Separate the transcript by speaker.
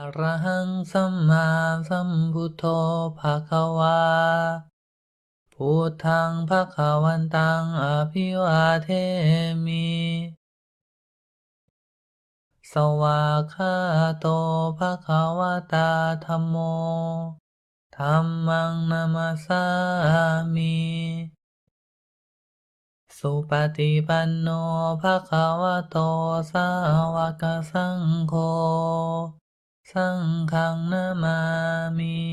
Speaker 1: อระหังสัมมาสัมพุทโธภะคะวาพุทธังภะคะวันตังอภิวาเทมิ สวากาโตภะคะวะตาธัมโมธัมมังนามัสสามิ สุปฏิปันโนภะคะวะโตสาวกสังโฆ สังฆังนามามิ